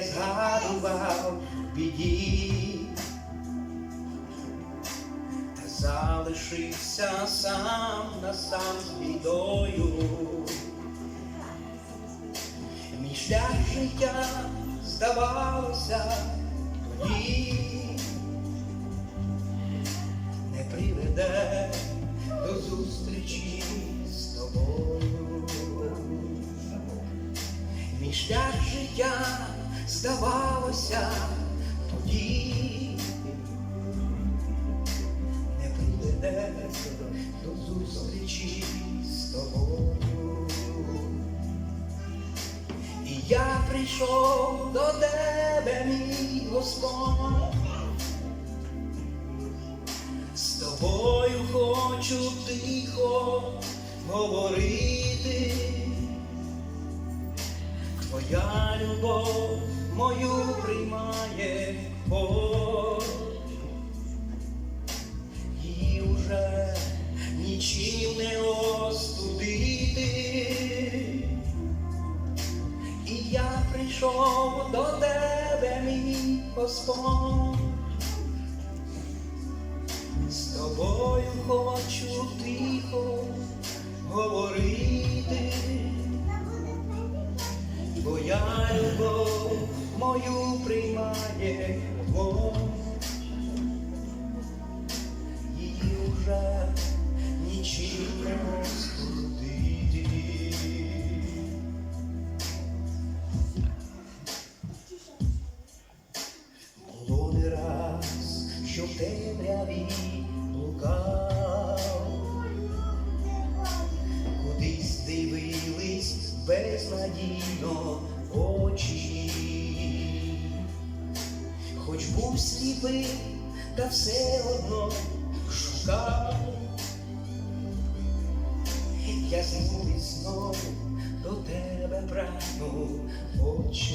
не згадував біді, та залишився сам на сам з бідою. Мій шлях життя здавалося тоді не приведе до зустрічі з тобою. Мій шлях життя здавалося тоді не приведе до зустрічі з тобою. І я прийшов до тебе, мій Господь. З тобою хочу тихо говорити. Твоя любов мою приймає Бог. Її уже нічим не остудити. І я прийшов до тебе, мій Господь. З тобою хочу тихо Уже нічим не остудити. Було не раз, що темряві блукав, кудись дивились безнадійно очі, хоч був сліпий, та все одно Я і знову до тебе прагну, Отче.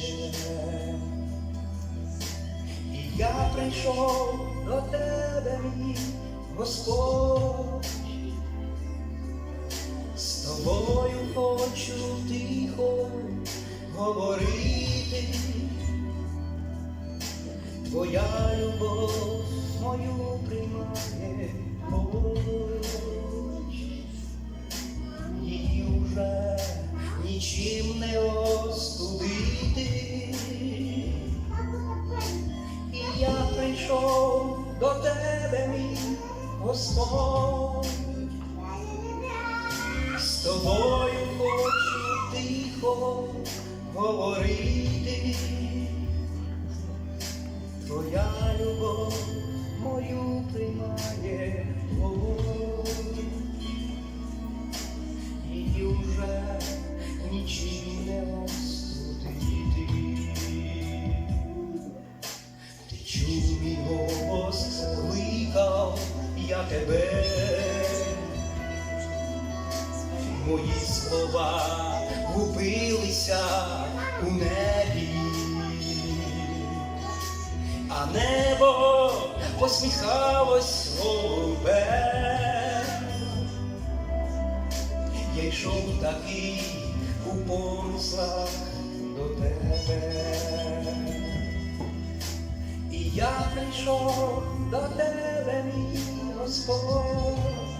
І я прийшов до тебе, мій Господь, з тобою хочу тихо говорити. Твоя любов мою приймає. Її уже нічим не остудити. І я прийшов до тебе, мій Господь, з тобою хочу тихо говорити. Твоя любов мою приймає Бог. Її вже нічим не остудити. Ти чув мій голос, кликав я тебе. Мої слова губилися у небі, а небо посміхалось голубе. Я йшов такий у помислах до тебе. І я прийшов до тебе, мій Господь,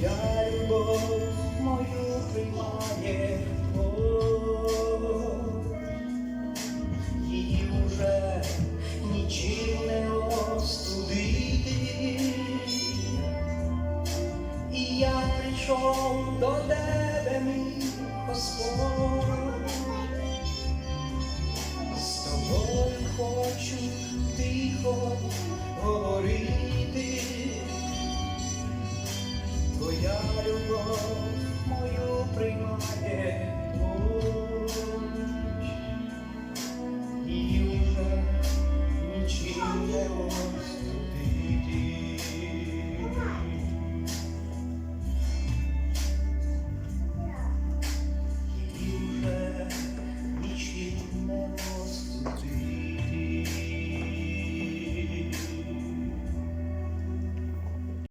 Твоя любов мою приймає Бог. Її уже нічим не остудити. І я прийшов до тебе, мій Господь, з тобою хочу тихо говорити. Твоя любов мою приймає.